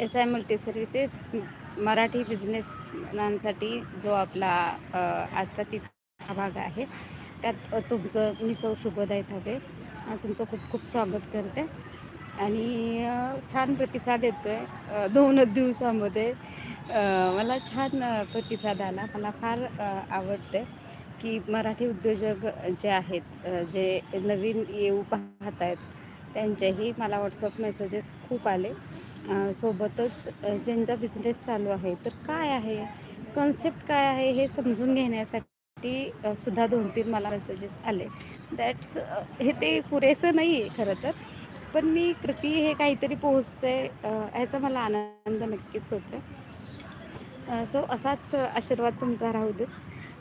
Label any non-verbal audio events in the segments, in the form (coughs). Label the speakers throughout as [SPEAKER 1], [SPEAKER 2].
[SPEAKER 1] S I multi services Marathi बिझनेसमॅनसाठी जो आपला आजचा तिसरा भाग आहे त्यात तुमचं मी सौ शुभोदय हवे तुमचं खूप खूप स्वागत करते. आणि छान प्रतिसाद येतो आहे दोनच दिवसामध्ये. मला छान प्रतिसाद आला. मला फार आवडते की मराठी उद्योजक जे आहेत जे नवीन येऊ पाहत आहेत त्यांचेही मला व्हॉट्सअप मेसेजेस खूप आले. सोबतच ज्यांचा बिझनेस चालू आहे तर काय आहे? कन्सेप्ट काय आहे? हे समजून घेण्यासाठी सुद्धा दोन तीन मला मेसेजेस आले. दॅट्स हे ते पुरेसं नाही आहे खरं तर. पण मी कृती हे काहीतरी पोहोचते ह्याचा मला आनंद नक्कीच होतो सो असाच आशीर्वाद तुमचा राहू दे.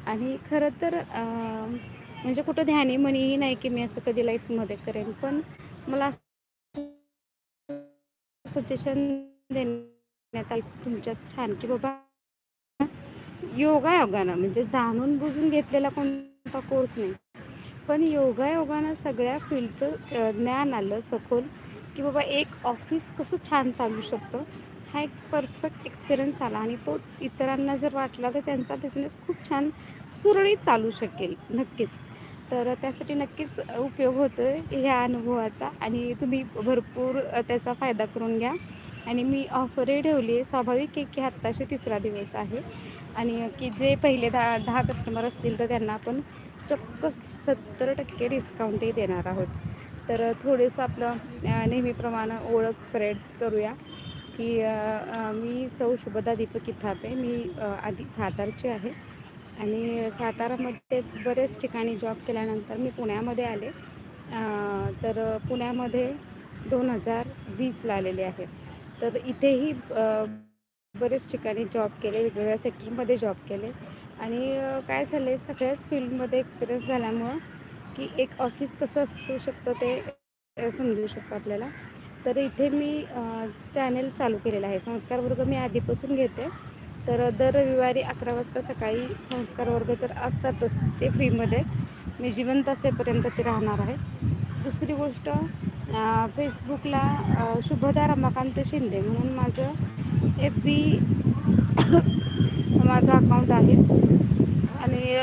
[SPEAKER 1] आणि खरं तर म्हणजे कुठं ध्यानी म्हणीही नाही की मी असं कधी लाईफमध्ये करेन. पण मला सजेशन देण्यात आलं. तुमच्यात छान की बाबा योगायोगानं म्हणजे जाणून बुजून घेतलेला कोणता कोर्स नाही. पण योगायोगानं सगळ्या फील्डचं ज्ञान आलं सखोल की बाबा एक ऑफिस कसं छान चालू शकतं हा एक परफेक्ट एक्सपिरियन्स आला. आणि तो इतरांना जर वाटला तर त्यांचा बिझनेस खूप छान सुरळीत चालू शकेल नक्कीच. तर त्यासाठी नक्कीच उपयोग होतो आहे ह्या अनुभवाचा. आणि तुम्ही भरपूर त्याचा फायदा करून घ्या. आणि मी ऑफरही ठेवली आहे. स्वाभाविक आहे की आत्ताशी तिसरा दिवस आहे. आणि की जे पहिले दहा दहा कस्टमर असतील तर त्यांना आपण चक्क सत्तर टक्के डिस्काउंटही देणार आहोत. तर थोडंसं आपलं नेहमीप्रमाणे ओळख परेड करूया. की मी सौ शुभदा दीपक इथापे मी आधी सातारची आहे. आणि सातारामध्ये बरेच ठिकाणी जॉब केल्यानंतर मी पुण्यामध्ये आले. तर पुण्यामध्ये दोन हजार वीसला आलेले आहे तर इथेही बरेच ठिकाणी जॉब केले वेगवेगळ्या सेक्टरमध्ये जॉब केले. आणि काय झालं आहे सगळ्याच फील्डमध्ये एक्सपिरियन्स झाल्यामुळं की एक ऑफिस कसं असू शकतं ते समजू शकतं आपल्याला. तर इथे मी चॅनेल चालू केलेलं आहे. संस्कार वर्ग मी आधीपासून घेते. तर दर रविवारी अकरा वाजता सकाळी संस्कार वर्ग तर असतातच ते फ्रीमध्ये. मी जिवंत असेपर्यंत ते राहणार आहे. दुसरी गोष्ट फेसबुकला शुभदा रमाकांत शिंदे म्हणून माझं एफ बी (coughs) माझं अकाउंट आहे. आणि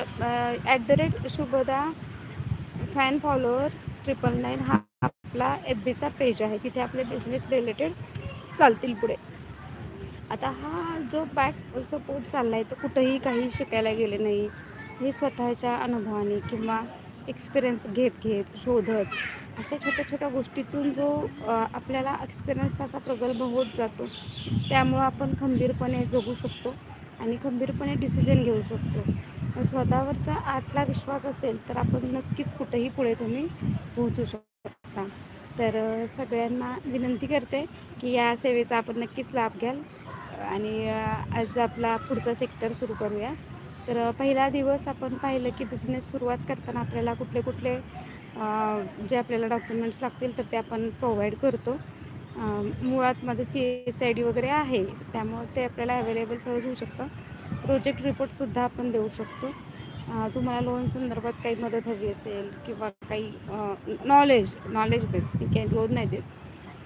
[SPEAKER 1] at the rate Shubhada fan followers triple nine हा आपला एफ बीचा पेज आहे. तिथे आपले बिझनेस रिलेटेड चालतील पुढे. आता हा जो बॅक सपोर्ट चालला आहे तर कुठंही काही शिकायला गेले नाही. हे स्वतःच्या अनुभवाने किंवा एक्सपिरियन्स घेत घेत शोधत अशा छोट्या छोट्या गोष्टीतून जो आपल्याला एक्सपिरियन्स असा प्रगल्भ होत जातो त्यामुळं आपण खंबीरपणे जगू शकतो आणि खंबीरपणे डिसिजन घेऊ शकतो. स्वतःवरचा आतला विश्वास असेल तर आपण नक्कीच कुठेही पुढे तुम्ही पोहोचू शकता. तर सगळ्यांना विनंती करते की या सेवेचा आपण नक्कीच लाभ घ्याल. आणि आज आपला पुढचा सेक्टर सुरू करूया. तर पहिला दिवस आपण पाहिलं की बिझनेस सुरुवात करताना आपल्याला कुठले कुठले जे आपल्याला डॉक्युमेंट्स लागतील तर ते आपण प्रोव्हाइड करतो. मुळात माझं सी एस आय डी वगैरे आहे त्यामुळं ते आपल्याला अवेलेबल सहज होऊ शकतं. प्रोजेक्ट रिपोर्टसुद्धा आपण देऊ शकतो. तुम्हाला लोन संदर्भात काही मदत हवी असेल किंवा काही नॉलेज नॉलेज बेस मी काही लोन नाही देत.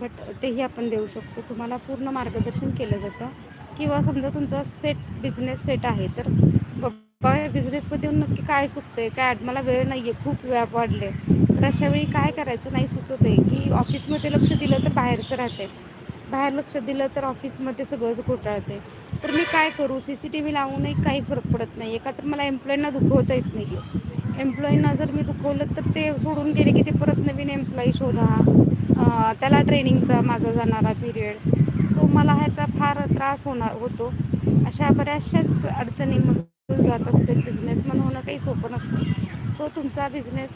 [SPEAKER 1] बट तेही आपण देऊ शकतो. तुम्हाला पूर्ण मार्गदर्शन केलं जातं. किंवा समजा तुमचा सेट बिझनेस सेट आहे तर बाबा या बिझनेसमध्ये येऊन नक्की काय चुकतं आहे काय मला वेळ नाही आहे खूप व्याप वाढले तर अशा वेळी काय करायचं नाही सुचत आहे की ऑफिसमध्ये लक्ष दिलं तर बाहेरचं राहते बाहेर लक्ष दिलं तर ऑफिसमध्ये सगळंच घोटाळते तर मी काय करू? सी सी टी व्ही लावूनही काही फरक पडत नाही. आहे का तर मला एम्प्लॉईंना दुखवता येत नाही आहे एम्प्लॉईंना जर मी दुखवलं तर ते सोडून गेले की ते परत नवीन एम्प्लॉई शोधा. त्याला ट्रेनिंगचा माझा जाणारा पिरियड सो मला ह्याचा फार त्रास होणार होतो अशा बऱ्याचशाच अडचणीमधून जात असते बिझनेसमन होणं काही सोपं नसतं सो तुमचा बिझनेस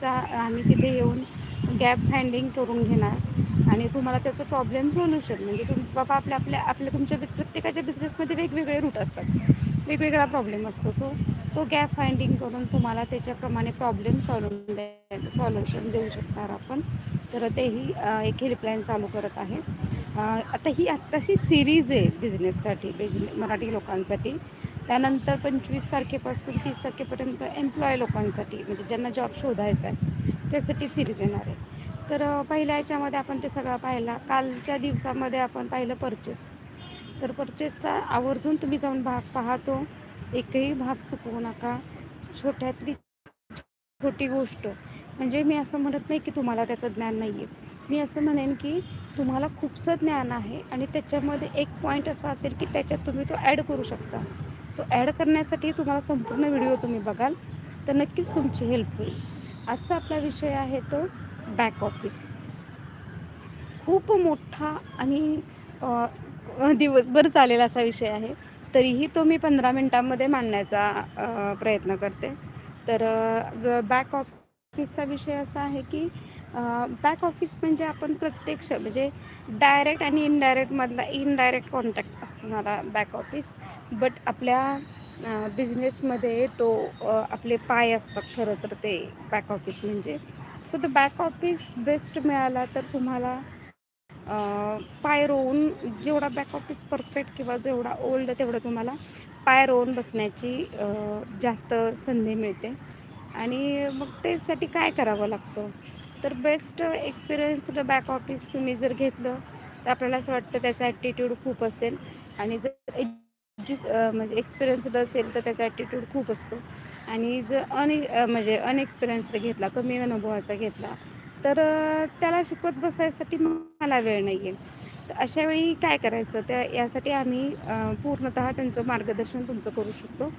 [SPEAKER 1] चा आम्ही तिथे येऊन गॅप फाइंडिंग करून घेणार आणि तुम्हाला त्याचं प्रॉब्लेम सोल्युशन म्हणजे तुम बाबा आपल्या आपल्या आपल्या तुमच्या प्रत्येकाच्या बिझनेसमध्ये वेगवेगळे रूट असतात वेगवेगळा प्रॉब्लेम असतो सो तो गॅप फाइंडिंग करून तुम्हाला त्याच्याप्रमाणे प्रॉब्लेम सॉल्व दे सॉल्युशन देऊ शकणार आपण तर तेही एक हेल्पलाईन चालू करत आहे आता ही आत्ताशी सिरीज आहे बिझनेससाठी बिझने मराठी लोकांसाठी. त्यानंतर पंचवीस तारखेपासून तीस तारखेपर्यंत एम्प्लॉय लोकांसाठी म्हणजे ज्यांना जॉब शोधायचा आहे त्यासाठी सिरीज येणार आहे. तर पहिल्या याच्यामध्ये आपण ते सगळं पाहिला. कालच्या दिवसामध्ये आपण पाहिलं परचेस. तर परचेसचा आवर्जून तुम्ही जाऊन भाग पाहतो. एकही भाग चुकवू नका. छोट्यातली छोटी गोष्ट. म्हणजे मी असं म्हणत नाही की तुम्हाला त्याचं ज्ञान नाही आहे मी असं म्हणेन की तुम्हाला खूपसं ज्ञान आहे आणि त्याच्यामध्ये एक पॉईंट असा असेल की त्याच्यात तुम्ही तो ॲड करू शकता. तो ॲड करण्यासाठी तुम्हाला संपूर्ण व्हिडिओ तुम्ही बघाल तर नक्कीच तुमची हेल्प होईल. आजचा आपला विषय आहे तो बॅक ऑफिस खूप मोठा आणि दिवसभर चालेल असा विषय आहे. तरीही तो मी पंधरा मिनटांमध्ये मांडण्याचा प्रयत्न करते. तर बॅक ऑफिसचा विषय असा आहे की बॅक ऑफिस म्हणजे आपण प्रत्यक्ष म्हणजे डायरेक्ट आणि इनडायरेक्टमधला इनडायरेक्ट कॉन्टॅक्ट असणारा बॅक ऑफिस बट आपल्या बिझनेसमध्ये तो आपले पाय असतात खरं तर ते बॅक ऑफिस म्हणजे. So the back office best मिळाला तर तुम्हाला पाय रोवून जेवढा बॅक ऑफिस परफेक्ट किंवा जेवढा ओल्ड तेवढं तुम्हाला पाय रोवून बसण्याची जास्त संधी मिळते. आणि मग त्यासाठी काय करावं लागतं? तर बेस्ट एक्सपिरियन्स बॅक ऑफिस तुम्ही जर घेतलं तर आपल्याला असं वाटतं त्याचा ॲटिट्यूड खूप असेल. आणि जर एज्यु म्हणजे एक्सपिरियन्सड असेल तर त्याचा ॲटिट्यूड खूप असतो. आणि जर अन म्हणजे अनएक्सपिरियन्स्ड घेतला कमी अनुभवाचा घेतला तर त्याला शिकवत बसायसाठी मला वेळ नाही आहे तर अशा वेळी काय करायचं? त्या यासाठी आम्ही पूर्णतः त्यांचं मार्गदर्शन तुमचं करू शकतो.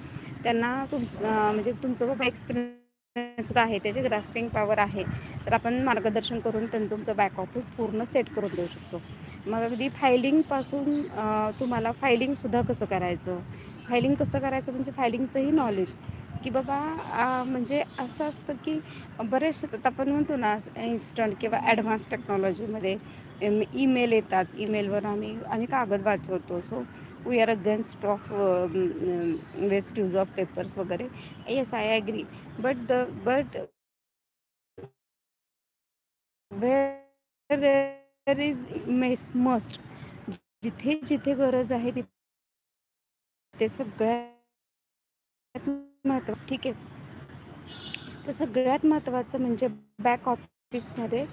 [SPEAKER 1] त्यांना तुम म्हणजे तुमचं बाबा एक्सपिरियन्स आहे त्याची ग्रास्पिंग पॉवर आहे. तर आपण मार्गदर्शन करून त्यांना तुमचं बॅक ऑफिस पूर्ण सेट करून देऊ शकतो. मग अगदी फायलिंगपासून तुम्हाला फायलिंगसुद्धा कसं करायचं? फायलिंग कसं करायचं म्हणजे फायलिंगचंही नॉलेज की बाबा म्हणजे असं असतं की बरेचसे आता आपण म्हणतो ना इन्स्टंट किंवा ॲडव्हान्स टेक्नॉलॉजीमध्ये ईमेल येतात. ईमेलवर आम्ही आम्ही कागद वाचवतो. So we are against of waste use of papers वगैरे. Yes I agree but the but where there is mess must जिथे जिथे गरज आहे तिथे सगळ्यात महत्त्व ठीक आहे? तर सगळ्यात महत्त्वाचं म्हणजे बॅक ऑफिसमध्ये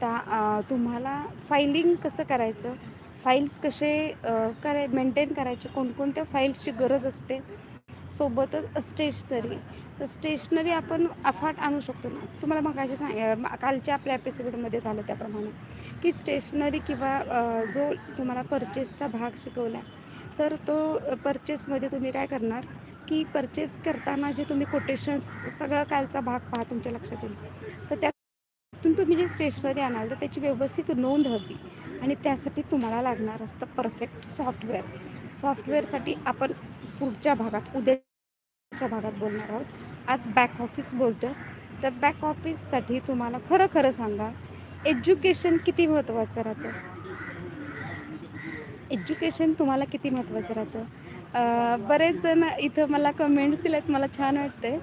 [SPEAKER 1] ता तुम्हाला फायलिंग कसं करायचं? फाईल्स कसे कराय मेंटेन करायचे कोणकोणत्या फाईल्सची गरज असते सोबतच स्टेशनरी तर स्टेशनरी आपण अफाट आणू शकतो ना. तुम्हाला मग सांग कालच्या आपल्या एपिसोडमध्ये झालं त्याप्रमाणे की स्टेशनरी किंवा जो तुम्हाला परचेसचा भाग शिकवला तर तो परचेसमध्ये तुम्ही काय करणार की परचेस करताना जे तुम्ही कोटेशन्स सगळं कालचा भाग पहा तुमच्या लक्षात येईल. तर त्यातून तुम्ही जे स्टेशनरी आणाल तर त्याची व्यवस्थित नोंद हवी. आणि त्यासाठी तुम्हाला लागणार असतं परफेक्ट सॉफ्टवेअर सॉफ्टवेअरसाठी आपण पुढच्या भागात उद्याच्या भागात बोलणार आहोत. आज बॅक ऑफिस बोलतो तर बॅक ऑफिससाठी तुम्हाला खरं खरं सांगा एज्युकेशन किती महत्त्वाचं राहतं? एज्युकेशन तुम्हाला किती महत्त्वाचं राहतं? बरेच जण इथं मला कमेंट्स दिल्यात मला छान वाटते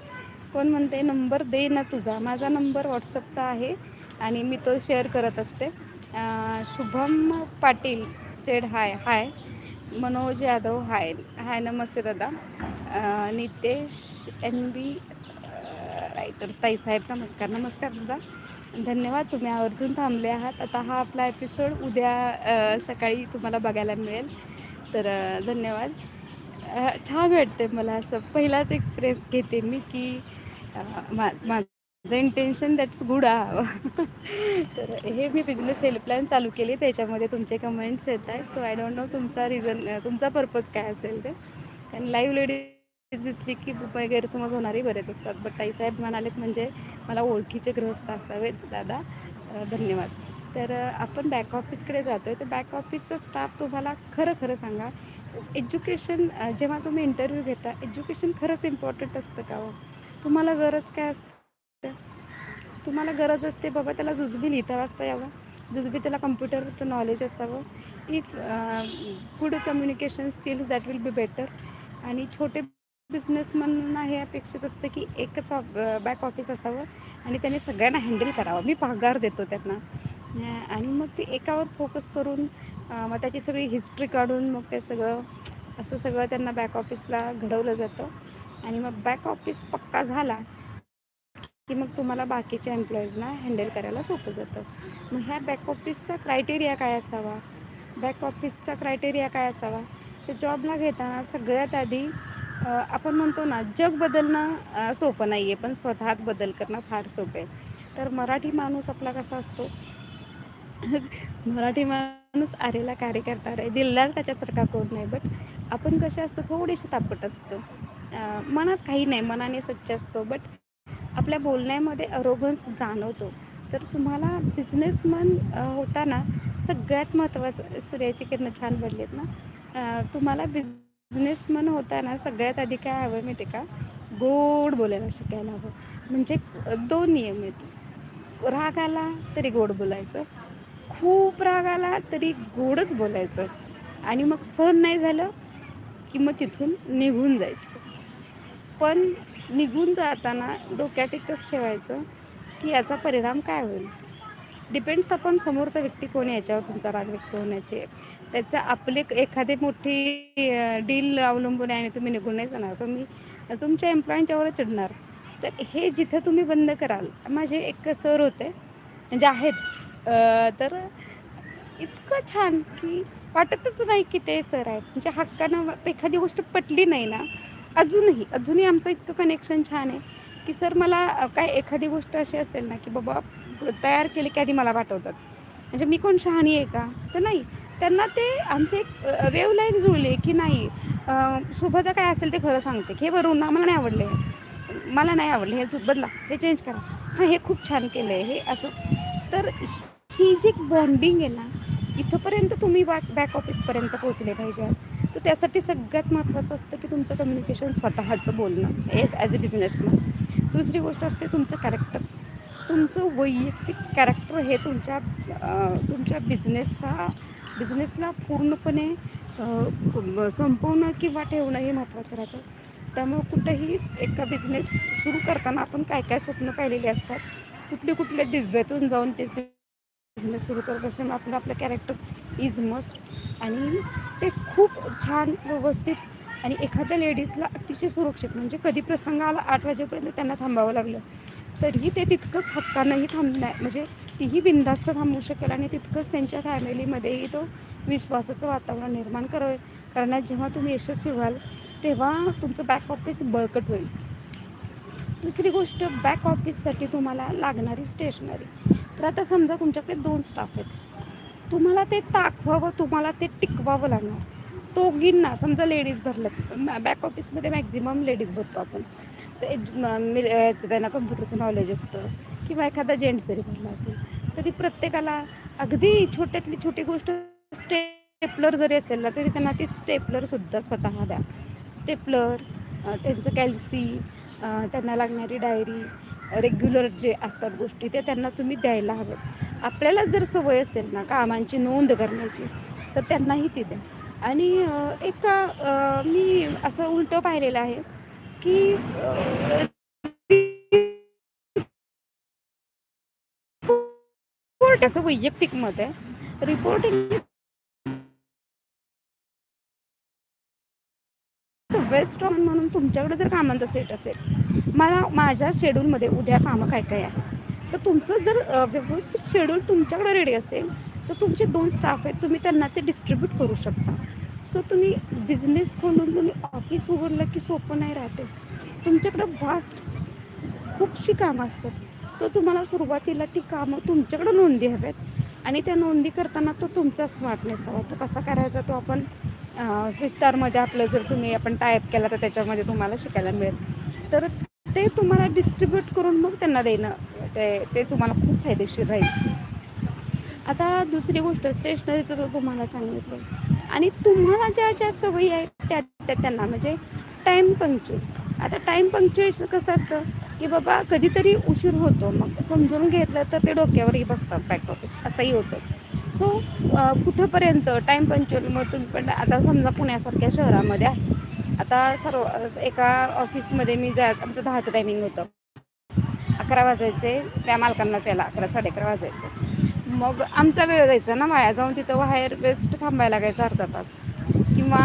[SPEAKER 1] कोण म्हणते नंबर दे ना तुझा. माझा नंबर व्हॉट्सअपचा आहे आणि मी तो शेअर करत असते. Shubham Patil said hi hi Manoj Yadav hi hi नमस्ते दादा. नितेश एन बी रायटर ताईसाहेब नमस्कार नमस्कार दादा. धन्यवाद तुम्ही आवर्जून थांबले आहात. आता हा आपला एपिसोड उद्या सकाळी तुम्हाला बघायला मिळेल. तर धन्यवाद. छान वाटते मला असं पहिलाच एक्सप्रेस घेते मी की मा माझं इंटेन्शन दॅट्स गुड आ तर हे मी बिझनेस हेल्पलाईन चालू केली. त्याच्यामध्ये तुमचे कमेंट्स येत आहेत सो आय डोंट नो तुमचा रिझन तुमचा पर्पज काय असेल ते. कारण लाईव्ह लेडीज दिसली की गैरसमज होणारे बरेच असतात. बट ताईसाहेब म्हणालेत म्हणजे मला ओळखीचे ग्रहस्थ असावेत दादा. धन्यवाद. तर आपण बॅक ऑफिसकडे जातो आहे तर बॅक ऑफिसचा स्टाफ तुम्हाला खरं खरं सांगा. एज्युकेशन जेव्हा तुम्ही इंटरव्ह्यू घेता एज्युकेशन खरंच इम्पॉर्टंट असतं का हो? तुम्हाला गरज काय असते? तुम्हाला गरज असते बाबा त्याला जुजबी लिहिता वाचता यावं. जुजबी त्याला कम्प्युटरचं नॉलेज असावं. If good communication skills that will be better आणि छोटे बिझनेसमॅनना हे अपेक्षित असतं की एकच बॅक ऑफिस असावं आणि त्याने सगळ्यांना हँडल करावं. मी पगार देतो त्यांना. आणि मग ते एकावर फोकस करून मग त्याची सगळी हिस्ट्री काढून मग ते सगळं असं सगळं त्यांना बॅक ऑफिसला घडवलं जातं. आणि मग बॅक ऑफिस पक्का झाला की मग तुम्हाला बाकीच्या एम्प्लॉईजना हँडल करायला सोपं जातं. मग ह्या बॅक ऑफिसचा क्रायटेरिया काय असावा? बॅक ऑफिसचा क्रायटेरिया काय असावा? तर जॉबला घेताना सगळ्यात आधी आपण म्हणतो ना जग बदलणं सोपं नाही आहे पण स्वतःत बदल करणं फार सोपं आहे. तर मराठी माणूस आपला कसा असतो? (laughs) मराठी माणूस आरेला कार्य करता आहे दिलदार त्याच्यासारखा कोण नाही बट आपण कसे असतो थोडेसे तापट असतो. मनात काही नाही मनाने स्वच्छ असतो बट आपल्या बोलण्यामध्ये अरोगन्स जाणवतो. तर तुम्हाला बिझनेसमन होताना सगळ्यात महत्त्वाचं सूर्याची किरणं छान पडलीत ना? तुम्हाला बिझनेसमन होताना सगळ्यात आधी काय हवं माहिती का? गोड बोलायला शिकायला हवं. म्हणजे दोन नियम आहेत. राग आला तरी गोड बोलायचं. खूप राग आला तरी गोडच बोलायचं. आणि मग सहन नाही झालं की मग तिथून निघून जायचं. पण निघून जाताना डोक्यात एकच ठेवायचं की याचा परिणाम काय होईल? डिपेंड्स आपण समोरचा व्यक्ती कोण याच्यावर तुमचा राग व्यक्त होण्याचे. त्याचं आपले एखादी मोठी डील अवलंबून आहे आणि तुम्ही निघून नाही जाणार. तुम्ही तुमच्या एम्प्लॉईंच्यावरच चढणार तर हे जिथं तुम्ही बंद कराल माझे एक सर होते म्हणजे आहेत तर इतकं छान की वाटतच नाही की ते सर आहेत. म्हणजे हक्कानं एखादी गोष्ट पटली नाही ना अजूनही अजूनही आमचं इतकं कनेक्शन छान आहे की सर मला काय एखादी गोष्ट अशी असेल ना की बाबा तयार केली की आधी मला पाठवतात. म्हणजे मी कोण शहाणी आहे का? तर नाही. त्यांना ते आमचे एक वेवलाईन जुळले की नाही सुभदा काय असेल ते खरं सांगते. की हे बरोबर ना मला नाही आवडले. मला नाही आवडले. हे बदला हे चेंज करा. हां हे खूप छान केलं आहे हे असं. तर ही जी बॉन्डिंग आहे ना इथंपर्यंत तुम्ही बॅक बॅक ऑफिसपर्यंत पोहोचले पाहिजे. त्यासाठी सगळ्यात महत्त्वाचं असतं की तुमचं कम्युनिकेशन स्वतःचं बोलणं. एज ॲज अ बिझनेसमॅन दुसरी गोष्ट असते तुमचं कॅरेक्टर तुमचं वैयक्तिक कॅरेक्टर हे तुमच्या तुमच्या बिझनेसचा बिझनेसला पूर्णपणे संपवणं किंवा ठेवणं हे महत्त्वाचं राहतं. त्यामुळं कुठंही एका बिझनेस सुरू करताना आपण काय काय स्वप्न पाहिलेले असतात कुठले कुठले दिव्यातून जाऊन ते बिझनेस सुरू करत असताना आपण आपलं कॅरेक्टर इज मस्ट आणि ते खूप छान व्यवस्थित आणि एखाद्या लेडीजला अतिशय सुरक्षित म्हणजे कधी प्रसंग आला आठ वाजेपर्यंत त्यांना थांबावं लागलं तरीही ते तितकंच हक्कानंही थांबणार म्हणजे तीही बिंदास्त थांबू शकेल आणि तितकंच त्यांच्या फॅमिलीमध्येही तो विश्वासाचं वातावरण निर्माण कर करण्यात जेव्हा तुम्ही यशस्वी व्हाल तेव्हा तुमचं बॅक ऑफिस बळकट होईल. दुसरी गोष्ट बॅक ऑफिससाठी तुम्हाला लागणारी स्टेशनरी तर आता समजा तुमच्याकडे दोन स्टाफ आहेत. तुम्हाला ते दाखवावं तुम्हाला ते टिकवावं लागणार. दोघींना समजा लेडीज भरलं बॅक ऑफिसमध्ये मॅक्झिमम लेडीज भरतो आपण. तर त्यांना कम्प्युटरचं नॉलेज असतं किंवा एखादा जेंट्स जरी भरला असेल तरी प्रत्येकाला अगदी छोट्यातली छोटी गोष्ट स्टेपलर जरी असेल ना तरी त्यांना ती स्टेपलरसुद्धा स्वतः द्या. स्टेपलर त्यांचं कॅल्सी त्यांना लागणारी डायरी रेग्युलर जे असतात गोष्टी ते त्यांना तुम्ही द्यायला हव्यात आपल्याला जर सवय असेल ना कामांची नोंद करण्याची तर त्यांनाही ती द्या. आणि एक मी असं उलटं पाहिलेलं आहे की त्याचं वैयक्तिक मत आहे. रिपोर्टिंग बेस्ट म्हणून तुमच्याकडे जर कामांचा सेट असेल मला माझ्या शेड्यूलमध्ये उद्या कामं काय काय आहे? तर तुमचं जर व्यवस्थित शेड्यूल तुमच्याकडे रेडी असेल तर तुमचे दोन स्टाफ आहेत तुम्ही त्यांना ते डिस्ट्रीब्यूट करू शकता. सो तुम्ही बिझनेस खोलून तुम्ही ऑफिस उघडलं की सोपं नाही राहते. तुमच्याकडं वास्ट खूपशी कामं असतात. सो तुम्हाला सुरुवातीला ती कामं तुमच्याकडं नोंदी हव्यात. आणि त्या नोंदी करताना तो तुमचा स्मार्टनेस हवा. तो कसा करायचा तो आपण विस्तारमध्ये आपलं जर तुम्ही आपण टाईप केला तर त्याच्यामध्ये तुम्हाला शिकायला मिळेल. तर ते तुम्हाला डिस्ट्रीब्यूट करून मग त्यांना देणं. ते ते तुम्हाला खूप फायदेशीर राहील. आता दुसरी गोष्ट स्टेशनरीचं तर तुम्हाला सांगितलं. आणि तुम्हाला ज्या ज्या सवयी आहेत त्या त्या त्यांना म्हणजे टाईम पंक्च्युअल आता टाईम पंक्च्युएशन कसं असतं? की बाबा कधीतरी उशीर होतो. मग समजून घेतलं तर ते डोक्यावरही बसतात बॅक ऑफिस असंही होतं. सो कुठंपर्यंत टाईम पंक्च्युअल मग तुम्ही पण आता समजा पुण्यासारख्या शहरामध्ये आहे. आता सर्व एका ऑफिसमध्ये मी जा आमचं दहाचं टायमिंग होतं. अकरा वाजायचे त्या मालकांनाच यायला अकरा साडे अकरा वाजायचे. मग आमचा वेळ जायचा ना माया जाऊन तिथं बाहेर वेस्ट थांबायला लागायचं अर्धा तास. किंवा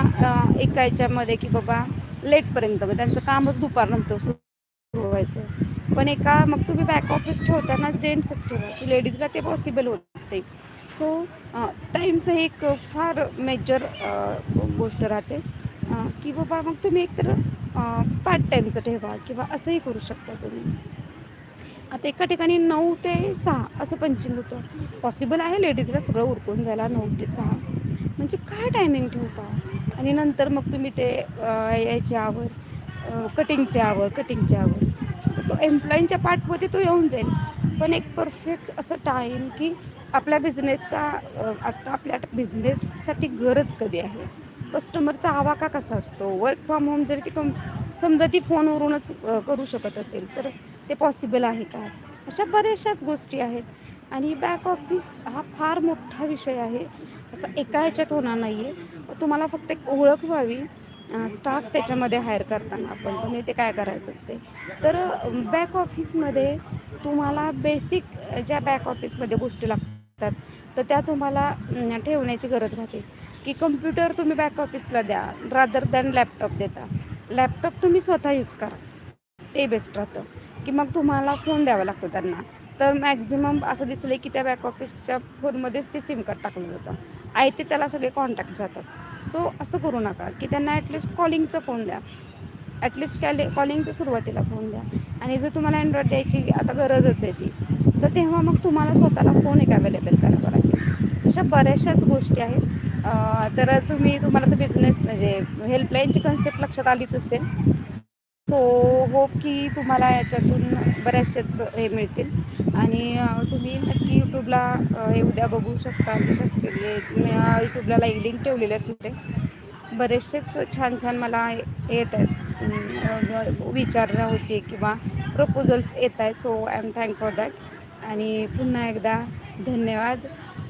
[SPEAKER 1] एका याच्यामध्ये की बाबा लेटपर्यंत मग त्यांचं कामच दुपारनंतर सुरू व्हायचं. पण एका मग तुम्ही बॅक ऑफिस ठेवताना जेंट्सच ठेवा की लेडीजला ते पॉसिबल होते. सो टाईमचं एक फार मेजर गोष्ट राहते. की बाबा मग तुम्ही एकतर पार्ट टाईमचं ठेवा किंवा असंही करू शकता तुम्ही. आता एका ठिकाणी नऊ ते सहा असं पंचिंग होतं. पॉसिबल आहे लेडीजला सगळं उरकून जायला नऊ ते सहा. म्हणजे काय टायमिंग ठेवता? आणि नंतर मग तुम्ही ते अ, याचे आवर कटिंगच्या आवर कटिंगच्या आवर तो एम्प्लॉईंच्या पार्टमध्ये तो येऊन जाईल. पण एक परफेक्ट असं टाईम की आपल्या बिझनेसचा आत्ता आपल्या बिझनेससाठी गरज कधी आहे? कस्टमरचा आवाका कसा असतो? वर्क फ्रॉम होम जरी ती कम समजा ती फोनवरूनच करू शकत असेल तर ते पॉसिबल आहे का? अशा बऱ्याचशाच गोष्टी आहेत. आणि बॅक ऑफिस हा फार मोठा विषय आहे. असं एका ह्याच्यात होणार नाही आहे तुम्हाला फक्त एक ओळख व्हावी स्टाफ त्याच्यामध्ये हायर करताना आपण. तुम्ही ते काय करायचं असते. तर बॅक ऑफिसमध्ये तुम्हाला बेसिक ज्या बॅक ऑफिसमध्ये गोष्टी लागतात तर त्या तुम्हाला ठेवण्याची गरज राहते. की कम्प्युटर तुम्ही बॅक ऑफिसला द्या रादर दॅन लॅपटॉप देता. लॅपटॉप तुम्ही स्वतः यूज करा. ते बेस्ट राहतं. की मग तुम्हाला फोन द्यावा लागतो त्यांना. तर मॅक्झिमम असं दिसलं की त्या बॅक ऑफिसच्या फोनमध्येच ते सिम कार्ड टाकलं जातं आहे ते त्याला सगळे कॉन्टॅक्ट जातात. सो असं करू नका की त्यांना ॲटलिस्ट कॉलिंगचा फोन द्या. ॲटलिस्ट कॅले कॉलिंगच्या सुरुवातीला फोन द्या. आणि जर तुम्हाला अँड्रॉइड द्यायची आता गरजच आहे ती तर तेव्हा मग तुम्हाला स्वतःला फोन एक अवेलेबल करावा लागेल अशा बऱ्याचशाच गोष्टी आहेत. तर तुम्ही तुम्हाला तर बिझनेस म्हणजे हेल्पलाईनची कन्सेप्ट लक्षात आलीच असेल. सो होप की तुम्हाला याच्यातून बऱ्याचशाच हे मिळतील. आणि तुम्ही नक्की यूट्यूबला हे उद्या बघू शकता शक्य यूट्यूबला लाईक लिंक ठेवलेली असते बरेचसेच छान छान मला येत आहेत. विचारणं होती किंवा प्रपोजल्स येत आहेत. So I am thank for that आणि पुन्हा एकदा धन्यवाद.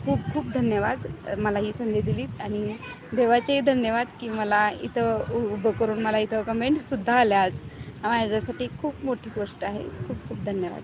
[SPEAKER 1] खूप खूप धन्यवाद मला ही संधी दिली आणि देवाचेही धन्यवाद की मला इथं उ- उभं करून मला इथं कमेंट्ससुद्धा आल्या आज. माझ्यासाठी खूप मोठी गोष्ट आहे. खूप खूप धन्यवाद.